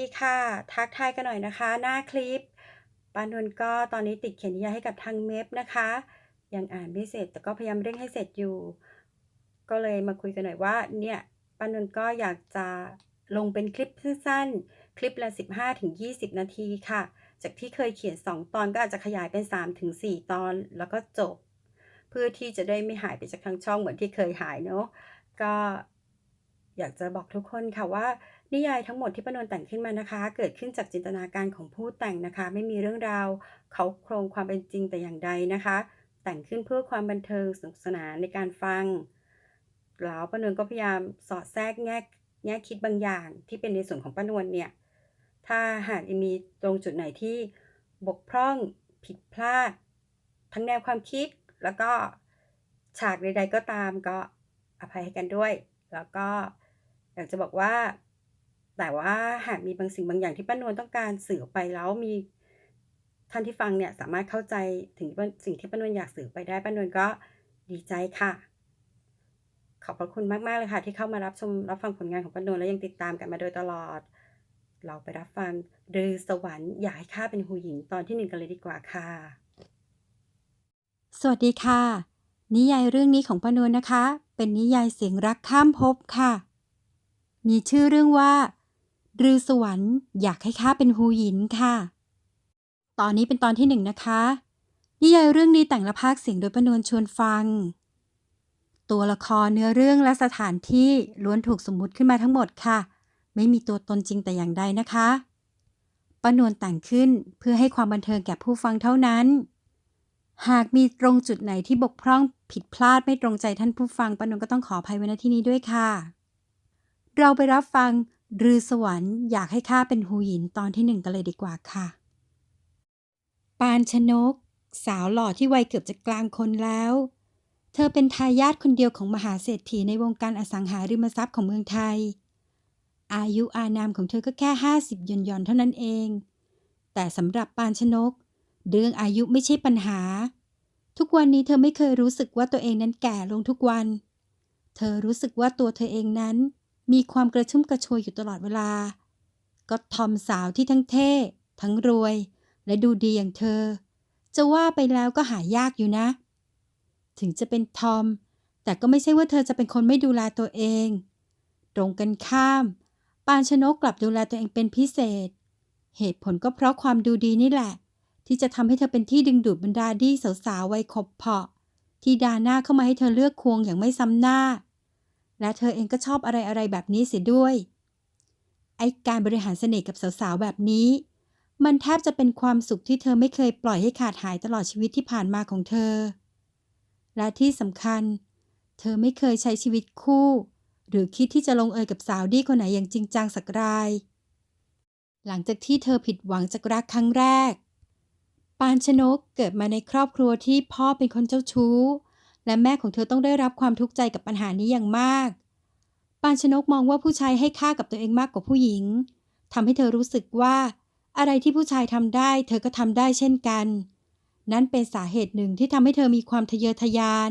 ดีค่ะ ทักทายกันหน่อยนะคะ หน้าคลิปปานนท์ก็ตอนนี้ติดเขียนนิยายให้กับทางเมพนะคะ ยังอ่านไม่เสร็จแต่ก็พยายามเร่งให้เสร็จอยู่ ก็เลยมาคุยกันหน่อยว่า เนี่ยปานนท์ก็อยากจะลงเป็นคลิปสั้นๆ คลิปละ 15-20 นาทีค่ะ จากที่เคยเขียน 2 ตอนก็อาจจะขยายเป็น 3-4 ตอนแล้วก็จบ เพื่อที่จะได้ไม่หายไปจากทางช่องเหมือนที่เคยหายเนาะก็อยากจะบอกทุกคนค่ะว่า นิยายทั้งหมดที่ปนนแต่งขึ้นมานะคะ เกิดขึ้นจากจินตนาการของผู้แต่งนะคะ ไม่มีเรื่องราว เขาโครงความเป็นจริงแต่อย่างใดนะคะ แต่งขึ้นเพื่อความบันเทิงสนุกสนานในการฟัง แล้วป้านวลก็พยายามสอดแทรกแง่แง่คิดบางอย่างที่เป็นในส่วนของป้านวลเนี่ยถ้าหากมีตรงจุดไหนที่บกพร่องผิดพลาด ทั้งแนวความคิดแล้วก็ฉากใดๆก็ตามก็อภัยให้กันด้วย แล้วก็อยากจะบอกว่า แต่ว่าหากมีบางสิ่งบางอย่างที่ป้านวลต้องการสื่อไปแล้วมีท่านที่ฟังเนี่ยสามารถเข้าใจถึงสิ่งที่ป้านวลอยากสื่อไปได้ป้านวลก็ดีใจค่ะ ขอบพระคุณมากๆเลยค่ะ ที่เข้ามารับชมรับฟังผลงานของป้านวลและยังติดตามกันมาโดยตลอด เราไปรับฟังรือสวรรค์อยากให้ข้าเป็นหูหญิงตอนที่หนึ่งกันเลยดีกว่าค่ะ สวัสดีค่ะ นิยายเรื่องนี้ของป้านวลนะคะ เป็นนิยายเสียงรักข้ามภพค่ะ มีชื่อเรื่องว่า รือสวรรค์อยากให้ข้าเป็นฮูหยินค่ะ ตอนนี้เป็นตอนที่หนึ่งนะคะ นิยายเรื่องนี้แต่งและพากย์เสียงโดยป้านวลชวนฟัง ตัวละครเนื้อเรื่องและสถานที่ล้วนถูกสมมุติขึ้นมาทั้งหมดค่ะ ไม่มีตัวตนจริงแต่อย่างใดนะคะป้านวลแต่งขึ้นเพื่อให้ความบันเทิงแก่ผู้ฟังเท่านั้น หากมีตรงจุดไหนที่บกพร่องผิดพลาดไม่ตรงใจท่านผู้ฟังปานนท์ก็ต้องขออภัยไว้ณที่นี้ด้วยค่ะ เราไปรับฟัง รือสวรรค์อยากให้ข้าเป็นหูหยินตอนที่หนึ่งกันเลยดีกว่าค่ะ ปานชนก สาวหล่อที่วัยเกือบจะกลางคนแล้ว เธอเป็นทายาทคนเดียวของมหาเศรษฐีในวงการอสังหาริมทรัพย์ของเมืองไทย อายุอานามของเธอก็แค่ห้าสิบยนยนเท่านั้นเอง แต่สำหรับปานชนก เรื่องอายุไม่ใช่ปัญหา ทุกวันนี้เธอไม่เคยรู้สึกว่าตัวเองนั้นแก่ลงทุกวัน เธอรู้สึกว่าตัวเธอเองนั้น มีความกระชุ่มกระชวยอยู่ตลอดเวลา ก็ทอมสาวที่ทั้งเท่ ทั้งรวย และดูดีอย่างเธอ จะว่าไปแล้วก็หายากอยู่นะ ถึงจะเป็นทอม แต่ก็ไม่ใช่ว่าเธอจะเป็นคนไม่ดูแลตัวเอง ตรงกันข้าม ปานชนกกลับดูแลตัวเองเป็นพิเศษ เหตุผลก็เพราะความดูดีนี่แหละ ที่จะทำให้เธอเป็นที่ดึงดูดบรรดาดีสาวๆวัยขบเพาะที่ดาหน้าเข้ามาให้เธอเลือกควงอย่างไม่ซ้ำหน้า และเธอเองก็ชอบอะไรๆแบบนี้เสียด้วย ไอการบริหารเสน่ห์กับสาวๆแบบนี้ มันแทบจะเป็นความสุขที่เธอไม่เคยปล่อยให้ขาดหายตลอดชีวิตที่ผ่านมาของเธอ และที่สำคัญ เธอไม่เคยใช้ชีวิตคู่ หรือคิดที่จะลงเอยกับสาวดีคนไหนอย่างจริงจังสักราย หลังจากที่เธอผิดหวังจากรักครั้งแรก ปานชนกเกิดมาในครอบครัวที่พ่อเป็นคนเจ้าชู้ และแม่ของเธอต้องได้รับความทุกข์ใจกับปัญหานี้อย่างมาก ปานชนกมองว่าผู้ชายให้ค่ากับตัวเองมากกว่าผู้หญิงทำให้เธอรู้สึกว่า อะไรที่ผู้ชายทำได้ เธอก็ทำได้เช่นกัน นั่นเป็นสาเหตุหนึ่งที่ทำให้เธอมีความทะเยอทะยาน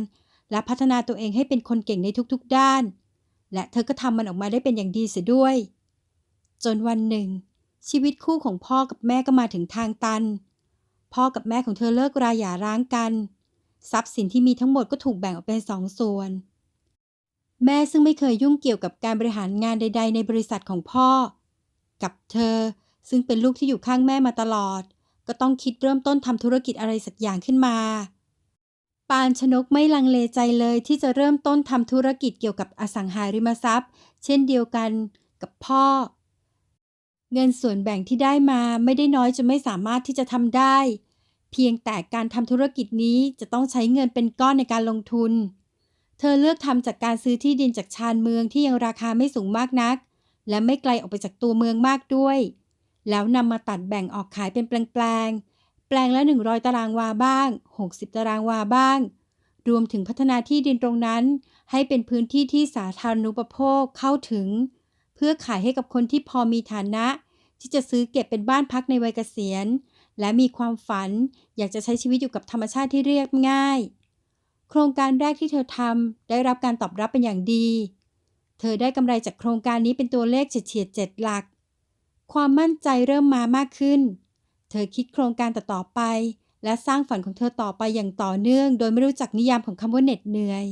และพัฒนาตัวเองให้เป็นคนเก่งในทุกๆด้าน และเธอก็ทำมันออกมาได้เป็นอย่างดีเสียด้วย จนวันหนึ่ง ชีวิตคู่ของพ่อกับแม่ก็มาถึงทางตัน พ่อกับแม่ของเธอเลิกราหย่าร้างกัน ทรัพย์สินที่มีทั้งหมดก็ถูกแบ่งออกเป็นสองส่วน แม่ซึ่งไม่เคยยุ่งเกี่ยวกับการบริหารงานใด ๆ ในบริษัทของพ่อ กับเธอซึ่งเป็นลูกที่อยู่ข้างแม่มาตลอด ก็ต้องคิดเริ่มต้นทำธุรกิจอะไรสักอย่างขึ้นมา ปานชนกไม่ลังเลใจเลยที่จะเริ่มต้นทำธุรกิจเกี่ยวกับอสังหาริมทรัพย์ เช่นเดียวกันกับพ่อ เงินส่วนแบ่งที่ได้มาไม่ได้น้อยจนไม่สามารถที่จะทำได้ เพียงแต่การทำธุรกิจนี้จะต้องใช้เงินเป็นก้อนในการลงทุน เธอเลือกทำจากการซื้อที่ดินจากชานเมืองที่ยังราคาไม่สูงมากนัก และไม่ไกลออกไปจากตัวเมืองมากด้วย แล้วนำมาตัดแบ่งออกขายเป็นแปลงๆ แปลงละ 100 ตารางวาบ้าง 60 ตารางวาบ้าง รวมถึงพัฒนาที่ดินตรงนั้น ให้เป็นพื้นที่ที่สาธารณูปโภคเข้าถึง เพื่อขายให้กับคนที่พอมีฐานะ ที่จะซื้อเก็บเป็นบ้านพักในวัยเกษียณ และมีความฝันอยากจะใช้ชีวิตอยู่กับธรรมชาติที่เรียบง่าย โครงการแรกที่เธอทำได้รับการตอบรับเป็นอย่างดี เธอได้กำไรจากโครงการนี้เป็นตัวเลขเฉียดเจ็ดหลัก ความมั่นใจเริ่มมามากขึ้น เธอคิดโครงการต่อๆไป และสร้างฝันของเธอต่อไปอย่างต่อเนื่อง โดยไม่รู้จักนิยามของคำว่าเหน็ดเหนื่อย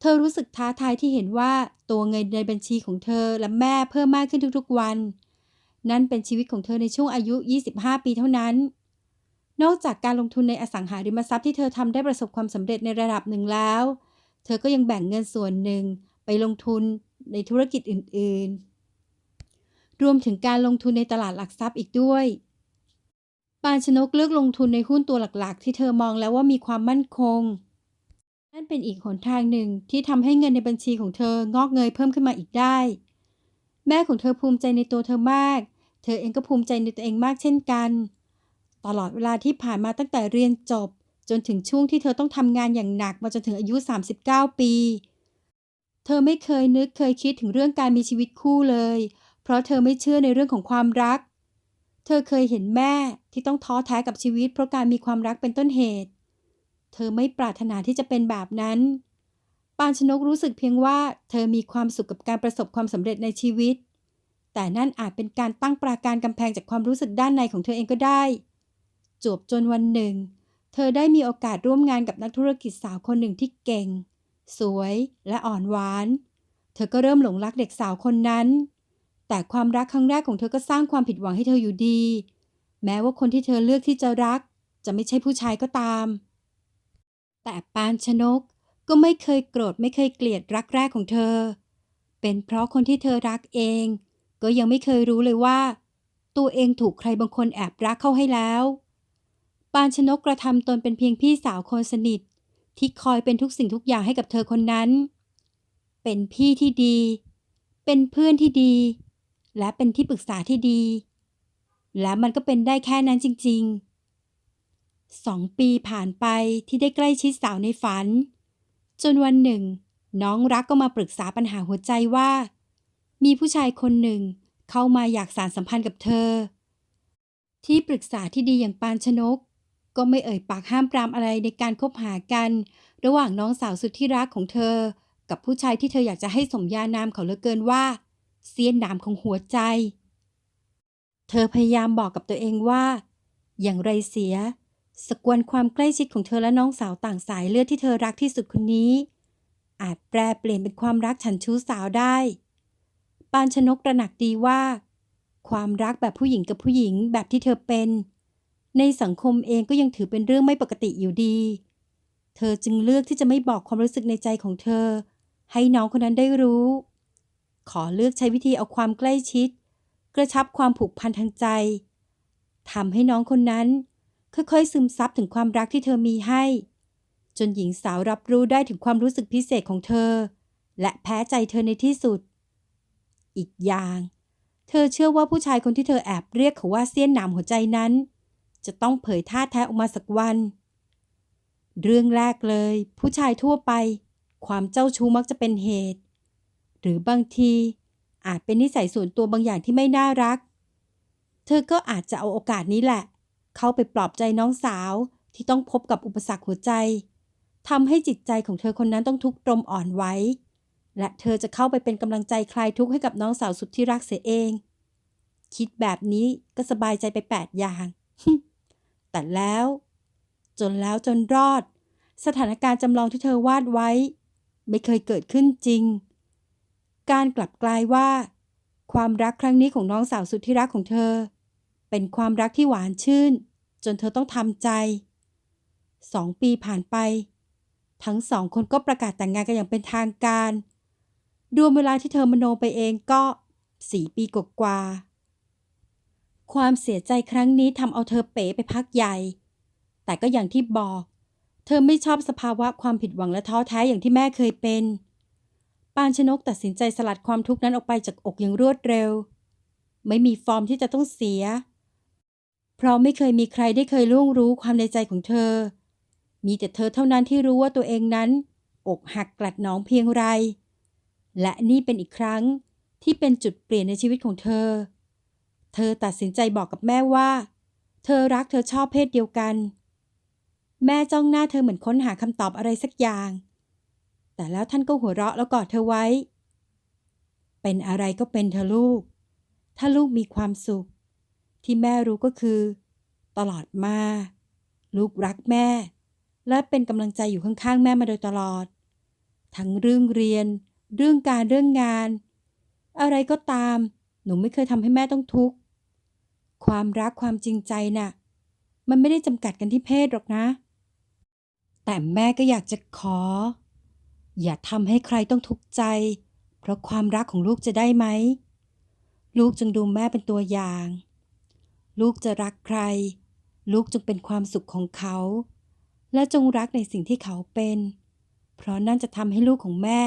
เธอรู้สึกท้าทายที่เห็นว่าตัวเงินในบัญชีของเธอและแม่เพิ่มมากขึ้นทุกๆวัน นั่นเป็นชีวิตของเธอในช่วงอายุ 25 ปีเท่านั้น นอกจากการลงทุนในอสังหาริมทรัพย์ที่เธอทำได้ประสบความสำเร็จในระดับหนึ่งแล้ว เธอก็ยังแบ่งเงินส่วนหนึ่งไปลงทุนในธุรกิจอื่น ๆ รวมถึงการลงทุนในตลาดหลักทรัพย์อีกด้วย ปานชนกเลือกลงทุนในหุ้นตัวหลักๆ ที่เธอมองแล้วว่ามีความมั่นคง นั่นเป็นอีกหนทางหนึ่งที่ทำให้เงินในบัญชีของเธองอกเงยเพิ่มขึ้นมาอีกได้ แม่ของเธอภูมิใจในตัวเธอมาก เธอเองก็ภูมิใจในตัวเองมากเช่นกัน ตลอดเวลาที่ผ่านมาตั้งแต่เรียนจบ จนถึงช่วงที่เธอต้องทำงานอย่างหนักมาจนถึงอายุ 39 ปี เธอไม่เคยนึกเคยคิดถึงเรื่องการมีชีวิตคู่เลย เพราะเธอไม่เชื่อในเรื่องของความรัก เธอเคยเห็นแม่ที่ต้องท้อแท้กับชีวิต เพราะการมีความรักเป็นต้นเหตุ เธอไม่ปรารถนาที่จะเป็นแบบนั้น ปานชนกรู้สึกเพียงว่า เธอมีความสุขกับการประสบความสำเร็จในชีวิต แต่นั่นอาจเป็นการตั้งปราการกำแพงจากความรู้สึกด้านในของเธอเองก็ได้ จวบจนวันหนึ่ง เธอได้มีโอกาสร่วมงานกับนักธุรกิจสาวคนหนึ่งที่เก่ง สวยและอ่อนหวาน เธอก็เริ่มหลงรักเด็กสาวคนนั้น แต่ความรักครั้งแรกของเธอก็สร้างความผิดหวังให้เธออยู่ดี แม้ว่าคนที่เธอเลือกที่จะรัก จะไม่ใช่ผู้ชายก็ตาม แต่ปานชนกก็ไม่เคยโกรธไม่เคยเกลียดรักแรกของเธอ เป็นเพราะคนที่เธอรักเอง ก็ยังไม่เคยรู้เลยว่า ตัวเองถูกใครบางคนแอบรักเข้าให้แล้ว ปานชนกกระทำตนเป็นเพียงพี่สาวคนสนิท ที่คอยเป็นทุกสิ่งทุกอย่างให้กับเธอคนนั้น เป็นพี่ที่ดี เป็นเพื่อนที่ดี และเป็นที่ปรึกษาที่ดี และมันก็เป็นได้แค่นั้นจริง ๆ สองปีผ่านไปที่ได้ใกล้ชิดสาวในฝัน จนวันหนึ่ง น้องรักก็มาปรึกษาปัญหาหัวใจว่า มีผู้ชายคนหนึ่ง เข้ามาอยากสารสัมพันธ์กับเธอ ที่ปรึกษาที่ดีอย่างปานชนก ก็ไม่เอ่ยปากห้ามปรามอะไรในการคบหากัน ระหว่างน้องสาวสุดที่รักของเธอ กับผู้ชายที่เธออยากจะให้สมญานามเขาเหลือเกินว่า เสี้ยนนามของหัวใจ เธอพยายามบอกกับตัวเองว่า อย่างไรเสียสกวนความใกล้ชิดของเธอและน้องสาวต่างสายเลือดที่เธอรักที่สุดคนนี้ อาจแปลเปลี่ยนเป็นความรักฉันชู้สาวได้ ปานชนกตระหนักดีว่า ความรักแบบผู้หญิงกับผู้หญิงแบบที่เธอเป็น ในสังคมเองก็ยังถือเป็นเรื่องไม่ปกติอยู่ดี เธอจึงเลือกที่จะไม่บอกความรู้สึกในใจของเธอ ให้น้องคนนั้นได้รู้ ขอเลือกใช้วิธีเอาความใกล้ชิด กระชับความผูกพันทางใจทำให้น้องคนนั้น ค่อยๆ ซึมซับถึงความรักที่เธอมีให้ จนหญิงสาวรับรู้ได้ถึงความรู้สึกพิเศษของเธอ และแพ้ใจเธอในที่สุด อีกอย่าง เธอเชื่อว่าผู้ชายคนที่เธอแอบเรียกเขาว่าเสี้ยนหนามหัวใจนั้น จะต้องเผยท่าแท้ออกมาสักวัน เรื่องแรกเลย ผู้ชายทั่วไป ความเจ้าชู้มักจะเป็นเหตุ หรือบางทีอาจเป็นนิสัยส่วนตัวบางอย่างที่ไม่น่ารัก เธอก็อาจจะเอาโอกาสนี้แหละ เข้าไปปลอบใจน้องสาวที่ต้องพบกับอุปสรรคหัวใจทำให้จิตใจของเธอคนนั้นต้องทุกข์ตรมอ่อนไหว และเธอจะเข้าไปเป็นกำลังใจคลายทุกข์ให้กับน้องสาวสุดที่รักเสียเอง คิดแบบนี้ก็สบายใจไปแปดอย่าง แต่แล้ว จนแล้วจนรอด สถานการณ์จำลองที่เธอวาดไว้ ไม่เคยเกิดขึ้นจริง การกลับกลายว่า ความรักครั้งนี้ของน้องสาวสุดที่รักของเธอ เป็นความรักที่หวานชื่น จนเธอต้องทำใจสองปีผ่านไป ทั้งสองคนก็ประกาศแต่งงานกันอย่างเป็นทางการ รวมเวลาที่เธอมโนไปเองก็สี่ปีกว่า ความเสียใจครั้งนี้ทำเอาเธอเป๋ไปพักใหญ่ แต่ก็อย่างที่บอก เธอไม่ชอบสภาวะความผิดหวังและท้อแท้อย่างที่แม่เคยเป็น ปานชนกตัดสินใจสลัดความทุกข์นั้นออกไปจากอกอย่างรวดเร็ว ไม่มีฟอร์มที่จะต้องเสีย เพราะไม่เคยมีใครได้เคยล่วงรู้ความในใจของเธอ มีแต่เธอเท่านั้นที่รู้ว่าตัวเองนั้น อกหักกลัดหนองเพียงไร และนี่เป็นอีกครั้งที่เป็นจุดเปลี่ยนในชีวิตของเธอ เธอตัดสินใจบอกกับแม่ว่า เธอรักเธอชอบเพศเดียวกัน แม่จ้องหน้าเธอเหมือนค้นหาคำตอบอะไรสักอย่าง แต่แล้วท่านก็หัวเราะแล้วกอดเธอไว้ เป็นอะไรก็เป็นเธอลูก ถ้าลูกมีความสุข ที่แม่รู้ก็คือ ตลอดมา ลูกรักแม่ และเป็นกำลังใจอยู่ข้างๆแม่มาโดยตลอด ทั้งเรื่องเรียน เรื่องการเรื่องงาน อะไรก็ตาม หนูไม่เคยทำให้แม่ต้องทุกข์ ความรักความจริงใจน่ะ มันไม่ได้จำกัดกันที่เพศหรอกนะ แต่แม่ก็อยากจะขอ อย่าทำให้ใครต้องทุกข์ใจ เพราะความรักของลูกจะได้ไหม ลูกจงดูแม่เป็นตัวอย่าง ลูกจะรักใคร ลูกจงเป็นความสุขของเขา และจงรักในสิ่งที่เขาเป็น เพราะนั่นจะทำให้ลูกของแม่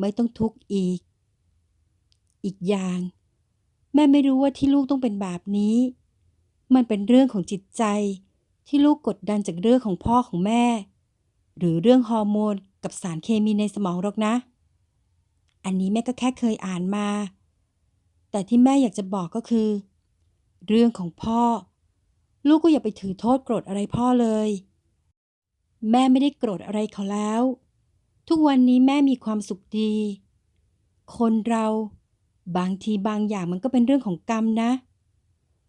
ไม่ต้องทุกข์อีก อีกอย่าง แม่ไม่รู้ว่าที่ลูกต้องเป็นแบบนี้ มันเป็นเรื่องของจิตใจที่ลูกกดดันจากเรื่องของพ่อของแม่ หรือเรื่องฮอร์โมนกับสารเคมีในสมองหรอกนะ อันนี้แม่ก็แค่เคยอ่านมา แต่ที่แม่อยากจะบอกก็คือ เรื่องของพ่อ ลูกก็อย่าไปถือโทษโกรธอะไรพ่อเลย แม่ไม่ได้โกรธอะไรเขาแล้ว ทุกวันนี้แม่มีความสุขดี คนเราบางทีบางอย่างมันก็เป็นเรื่องของกรรมนะ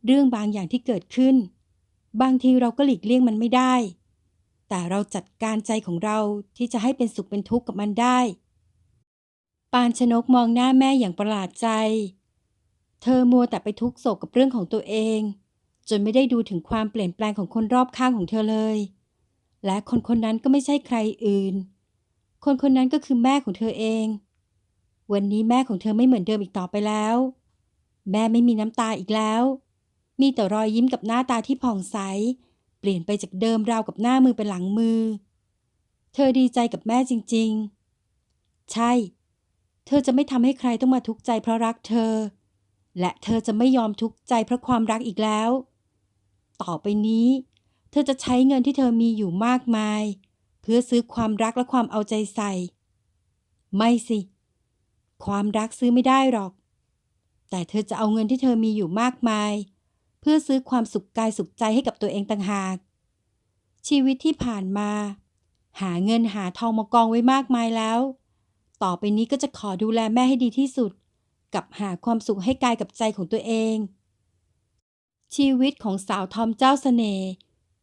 เรื่องบางอย่างที่เกิดขึ้น บางทีเราก็หลีกเลี่ยงมันไม่ได้ แต่เราจัดการใจของเราที่จะให้เป็นสุขเป็นทุกข์กับมันได้ ปานชนกมองหน้าแม่อย่างประหลาดใจ เธอมัวแต่ไปทุกโศกกับเรื่องของตัวเอง จนไม่ได้ดูถึงความเปลี่ยนแปลงของคนรอบข้างของเธอเลย และคนคนนั้นก็ไม่ใช่ใครอื่น คนคนนั้นก็คือแม่ของเธอเอง วันนี้แม่ของเธอไม่เหมือนเดิมอีกต่อไปแล้ว แม่ไม่มีน้ำตาอีกแล้ว มีแต่รอยยิ้มกับหน้าตาที่ผ่องใส เปลี่ยนไปจากเดิมราวกับหน้ามือเป็นหลังมือ เธอดีใจกับแม่จริง ๆ ใช่ เธอจะไม่ทำให้ใครต้องมาทุกข์ใจเพราะรักเธอ และเธอจะไม่ยอมทุกข์ใจเพราะความรักอีกแล้ว ต่อไปนี้ เธอจะใช้เงินที่เธอมีอยู่มากมายเพื่อซื้อความรักและความเอาใจใส่ ไม่สิ ความรักซื้อไม่ได้หรอก แต่เธอจะเอาเงินที่เธอมีอยู่มากมาย เพื่อซื้อความสุขกายสุขใจให้กับตัวเองต่างหาก ชีวิตที่ผ่านมา หาเงินหาทองมากองไว้มากมายแล้ว ต่อไปนี้ก็จะขอดูแลแม่ให้ดีที่สุด กับหาความสุขให้กายกับใจของตัวเอง ชีวิตของสาวทอมเจ้าเสน่ห์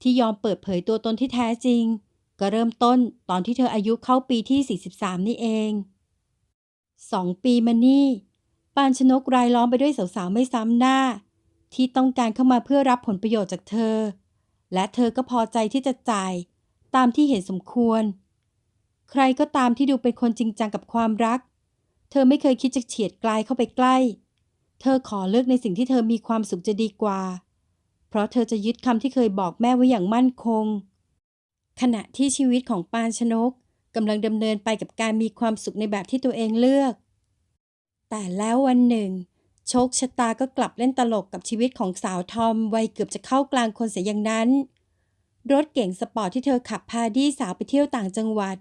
ที่ยอมเปิดเผยตัวตนที่แท้จริง ก็เริ่มต้นตอนที่เธออายุเข้าปีที่ 43 นี่เองสองปีมานี่ ปานชนกรายล้อมไปด้วยสาวๆไม่ซ้ำหน้า ที่ต้องการเข้ามาเพื่อรับผลประโยชน์จากเธอ และเธอก็พอใจที่จะจ่ายตามที่เห็นสมควร ใครก็ตามที่ดูเป็นคนจริงจังกับความรัก เธอไม่เคยคิดจะเฉียดไกลเข้าไปใกล้ เธอขอเลือกในสิ่งที่เธอมีความสุขจะดีกว่า เพราะเธอจะยึดคำที่เคยบอกแม่ไว้อย่างมั่นคง ขณะที่ชีวิตของปานชนกกำลังดำเนินไปกับการมีความสุขในแบบที่ตัวเองเลือก แต่แล้ววันหนึ่ง โชคชะตาก็กลับเล่นตลกกับชีวิตของสาวทอมวัยเกือบจะเข้ากลางคนเสียอย่างนั้น รถเก๋งสปอร์ตที่เธอขับพาดี้สาวไปเที่ยวต่างจังหวัด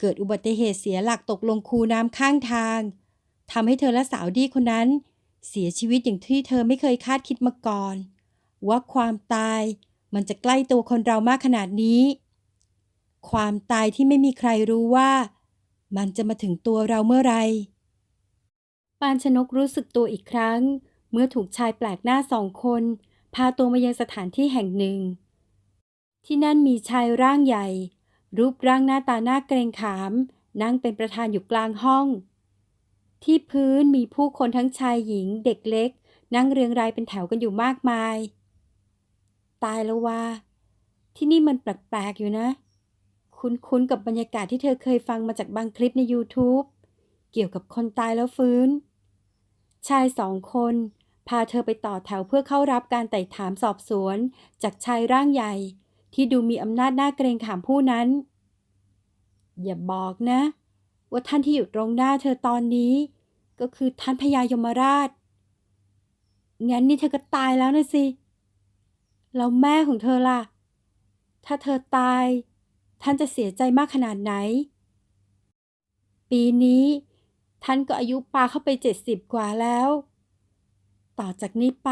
เกิดอุบัติเหตุเสียหลักตกลงคูน้ำข้างทางทำให้เธอและสาวดี้คนนั้น เสียชีวิตอย่างที่เธอไม่เคยคาดคิดมาก่อน ว่าความตายมันจะใกล้ตัวคนเรามากขนาดนี้ ความตายที่ไม่มีใครรู้ว่า มันจะมาถึงตัวเราเมื่อไร ปานชนกรู้สึกตัวอีกครั้ง เมื่อถูกชายแปลกหน้าสองคน พาตัวมายังสถานที่แห่งหนึ่ง ที่นั่นมีชายร่างใหญ่ รูปร่างหน้าตาหน้าเกรงขาม นั่งเป็นประธานอยู่กลางห้อง ที่พื้นมีผู้คนทั้งชายหญิงเด็กเล็ก นั่งเรียงรายเป็นแถวกันอยู่มากมาย ตายแล้วว่าที่นี่มันแปลกๆอยู่นะ คุ้นๆกับบรรยากาศที่เธอเคยฟังมาจากบางคลิปใน YouTube เกี่ยวกับคนตายแล้วฟื้น ชายสองคน พาเธอไปต่อแถวเพื่อเข้ารับการไต่ถามสอบสวน จากชายร่างใหญ่ ที่ดูมีอำนาจหน้าเกรงขามผู้นั้น อย่าบอกนะ ว่าท่านที่อยู่ตรงหน้าเธอตอนนี้ ก็คือท่านพญายมราช งั้นนี่เธอก็ตายแล้วนะสิแล้วแม่ของเธอล่ะ ถ้าเธอตาย ท่านจะเสียใจมากขนาดไหน ปีนี้ ท่านก็อายุปาเข้าไปเจ็ดสิบกว่าแล้ว ต่อจากนี้ไป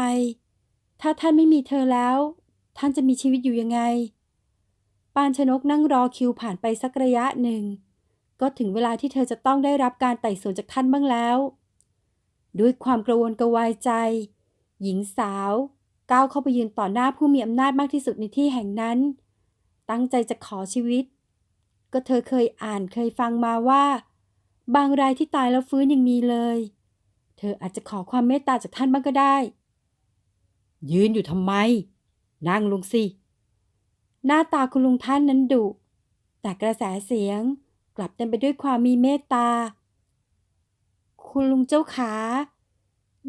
ถ้าท่านไม่มีเธอแล้ว ท่านจะมีชีวิตอยู่ยังไง ปานชนกนั่งรอคิวผ่านไปสักระยะหนึ่ง ก็ถึงเวลาที่เธอจะต้องได้รับการไต่สวนจากท่านบ้างแล้ว ด้วยความกระวนกระวายใจ หญิงสาวก้าวเข้าไปยืนต่อหน้าผู้มีอำนาจมากที่สุดในที่แห่งนั้น ตั้งใจจะขอชีวิต ก็เธอเคยอ่านเคยฟังมาว่า บางรายที่ตายแล้วฟื้นยังมีเลย เธออาจจะขอความเมตตาจากท่านบ้างก็ได้ ยืนอยู่ทำไม นั่งลงสิ หน้าตาคุณลุงท่านนั้นดุ แต่กระแสเสียงกลับเต็มไปด้วยความมีเมตตา คุณลุงเจ้าขา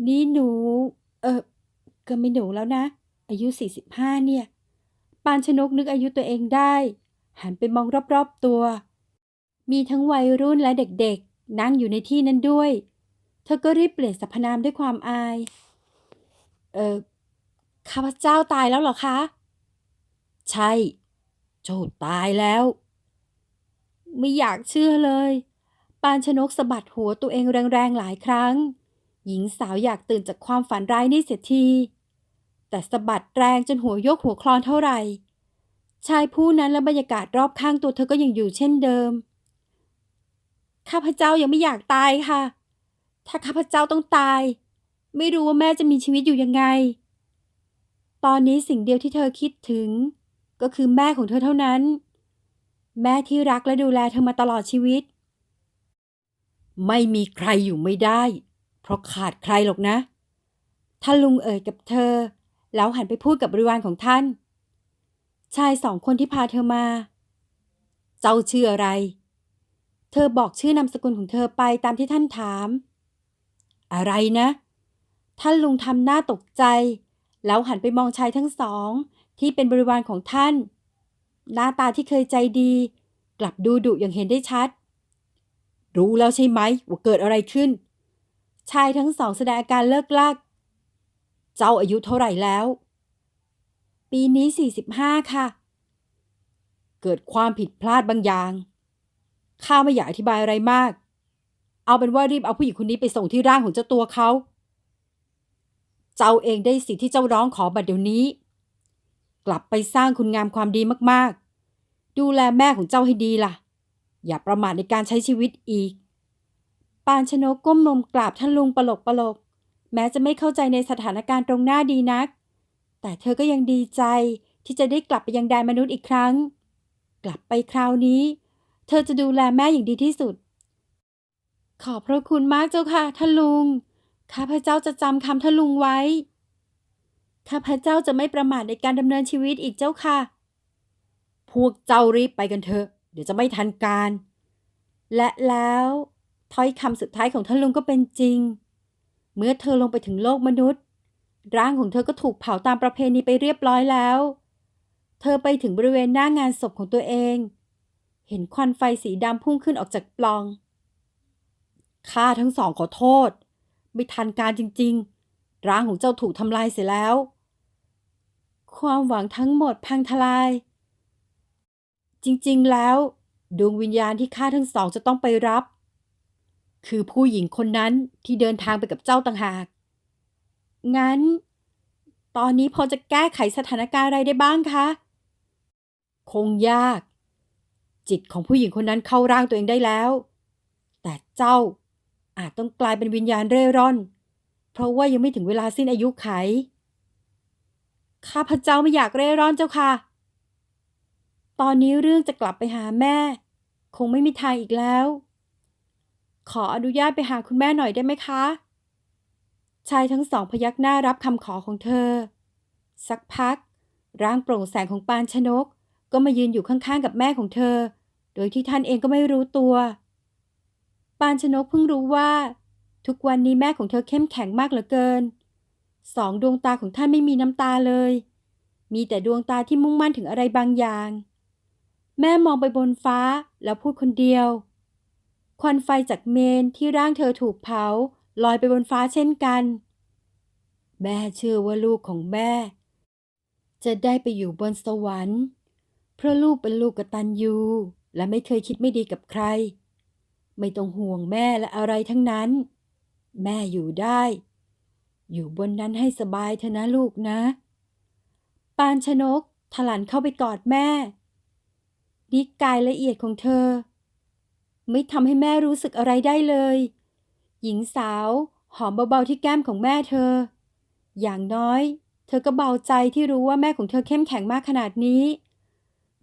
นี่หนู เออก็ไม่หนูแล้วนะ อายุ 45 เนี่ย ปานชนกนึกอายุตัวเองได้ หันไปมองรอบๆตัว มีทั้งวัยรุ่นและเด็กๆ นั่งอยู่ในที่นั้นด้วย เธอก็รีบเปลี่ยนสรรพนามด้วยความอาย เออข้าพเจ้าตายแล้วเหรอคะ ใช่ โจทย์ตายแล้ว ไม่อยากเชื่อเลย ปานชนกสะบัดหัวตัวเองแรงๆหลายครั้ง หญิงสาวอยากตื่นจากความฝันร้ายนี่เสียที แต่สะบัดแรงจนหัวโยกหัวคลอนเท่าไหร่ ชายผู้นั้นและบรรยากาศรอบข้างตัวเธอก็ยังอยู่เช่นเดิม ข้าพเจ้ายังไม่อยากตายค่ะ ถ้าข้าพเจ้าต้องตาย ไม่รู้ว่าแม่จะมีชีวิตอยู่ยังไง ตอนนี้สิ่งเดียวที่เธอคิดถึง ก็คือแม่ของเธอเท่านั้น แม่ที่รักและดูแลเธอมาตลอดชีวิต ไม่มีใครอยู่ไม่ได้ เพราะขาดใครหรอกนะท่าลุงเอ่ยกับเธอ แล้วหันไปพูดกับบริวารของท่าน ชายสองคนที่พาเธอมา เจ้าชื่ออะไร เธอบอกชื่อนามสกุลของเธอไปตามที่ท่านถาม อะไรนะ ท่านลุงทำหน้าตกใจ แล้วหันไปมองชายทั้งสอง ที่เป็นบริวารของท่าน หน้าตาที่เคยใจดี กลับดูดุอย่างเห็นได้ชัด รู้แล้วใช่ไหมว่าเกิดอะไรขึ้น ชายทั้งสองแสดงอาการเลิกลาก เจ้าอายุเท่าไหร่แล้ว ปีนี้ 45 ค่ะ เกิดความผิดพลาดบางอย่าง ข้าไม่อยากอธิบายอะไรมาก เอาเป็นว่ารีบเอาผู้หญิงคนนี้ไปส่งที่ร่างของเจ้าตัวเขา เจ้าเองได้สิทธิ์ที่เจ้าร้องขอบัดเดี๋ยวนี้ กลับไปสร้างคุณงามความดีมากๆ ดูแลแม่ของเจ้าให้ดีล่ะ อย่าประมาทในการใช้ชีวิตอีก ปานชนกก้มนมกราบท่านลุงปลกปลก แม้จะไม่เข้าใจในสถานการณ์ตรงหน้าดีนัก แต่เธอก็ยังดีใจที่จะได้กลับไปยังแดนมนุษย์อีกครั้ง กลับไปคราวนี้ เธอจะดูแลแม่อย่างดีที่สุด ขอบพระคุณมากเจ้าค่ะท่านลุง ข้าพเจ้าจะจำคำท่านลุงไว้ ข้าพเจ้าจะไม่ประมาทในการดำเนินชีวิตอีกเจ้าค่ะ พวกเจ้ารีบไปกันเถอะ เดี๋ยวจะไม่ทันการ และแล้วถ้อยคำสุดท้ายของท่านลุงก็เป็นจริง เมื่อเธอลงไปถึงโลกมนุษย์ ร่างของเธอก็ถูกเผาตามประเพณีไปเรียบร้อยแล้ว เธอไปถึงบริเวณหน้างานศพของตัวเอง เห็นควันไฟสีดำพุ่งขึ้นออกจากปล่อง ข้าทั้งสองขอโทษ ไม่ทันการจริง ๆ ร่างของเจ้าถูกทำลายเสียแล้ว ความหวังทั้งหมดพังทลาย จริงๆแล้ว ดวงวิญญาณที่ข้าทั้งสองจะต้องไปรับ คือผู้หญิงคนนั้นที่เดินทางไปกับเจ้าต่างหาก งั้น ตอนนี้พอจะแก้ไขสถานการณ์อะไรได้บ้างคะ คงยาก จิตของผู้หญิงคนนั้นเข้าร่างตัวเองได้แล้ว แต่เจ้าอาจต้องกลายเป็นวิญญาณเร่ร่อน เพราะว่ายังไม่ถึงเวลาสิ้นอายุไข ข้าพเจ้าไม่อยากเร่ร่อนเจ้าค่ะ ตอนนี้เรื่องจะกลับไปหาแม่ คงไม่มีทางอีกแล้ว ขออนุญาตไปหาคุณแม่หน่อยได้ไหมคะ ชายทั้งสองพยักหน้ารับคำขอของเธอ สักพัก ร่างโปร่งแสงของปานชนก ก็มายืนอยู่ข้างๆกับแม่ของเธอ โดยที่ท่านเองก็ไม่รู้ตัว ปานชนกเพิ่งรู้ว่า ทุกวันนี้แม่ของเธอเข้มแข็งมากเหลือเกิน สองดวงตาของท่านไม่มีน้ำตาเลย มีแต่ดวงตาที่มุ่งมั่นถึงอะไรบางอย่าง แม่มองไปบนฟ้าแล้วพูดคนเดียว ควันไฟจากเมนที่ร่างเธอถูกเผาลอยไปบนฟ้าเช่นกัน แม่เชื่อว่าลูกของแม่ จะได้ไปอยู่บนสวรรค์ เพราะลูกเป็นลูกกตัญญูและไม่เคยคิดไม่ดีกับใคร ไม่ต้องห่วงแม่และอะไรทั้งนั้น แม่อยู่ได้ อยู่บนนั้นให้สบายเถอะนะลูกนะ ปานชนกถลันเข้าไปกอดแม่ นิกายละเอียดของเธอ ไม่ทำให้แม่รู้สึกอะไรได้เลย หญิงสาว หอมเบาๆที่แก้มของแม่เธอ อย่างน้อย เธอก็เบาใจที่รู้ว่าแม่ของเธอเข้มแข็งมากขนาดนี้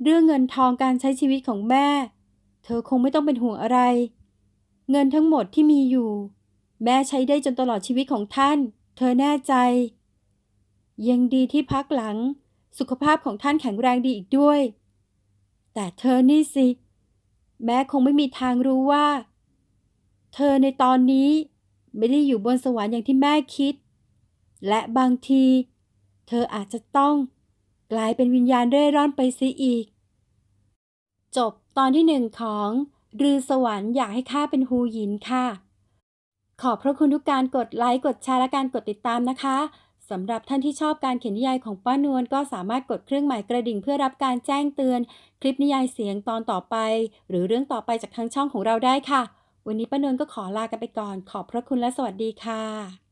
เรื่องเงินทองการใช้ชีวิตของแม่ เธอคงไม่ต้องเป็นห่วงอะไร เงินทั้งหมดที่มีอยู่ แม่ใช้ได้จนตลอดชีวิตของท่าน เธอแน่ใจ ยังดีที่พักหลัง สุขภาพของท่านแข็งแรงดีอีกด้วย แต่เธอนี่สิ แม่คงไม่มีทางรู้ว่า เธอในตอนนี้ไม่ได้อยู่บนสวรรค์อย่างที่แม่คิด และบางที เธออาจจะต้องกลายเป็นวิญญาณเร่ร่อนไปเสียอีก จบตอนที่หนึ่งของรือสวรรค์อยากให้ข้าเป็นฮูหยินค่ะ ขอบพระคุณทุกการกดไลค์ กดแชร์และการกดติดตามนะคะ สำหรับท่านที่ชอบการเขียนนิยายของป้านวลก็สามารถกดเครื่องหมายกระดิ่งเพื่อรับการแจ้งเตือน คลิปนิยายเสียงตอนต่อไป หรือเรื่องต่อไปจากทางช่องของเราได้ค่ะ วันนี้ป้านวลก็ขอลากันไปก่อน ขอบพระคุณและสวัสดีค่ะ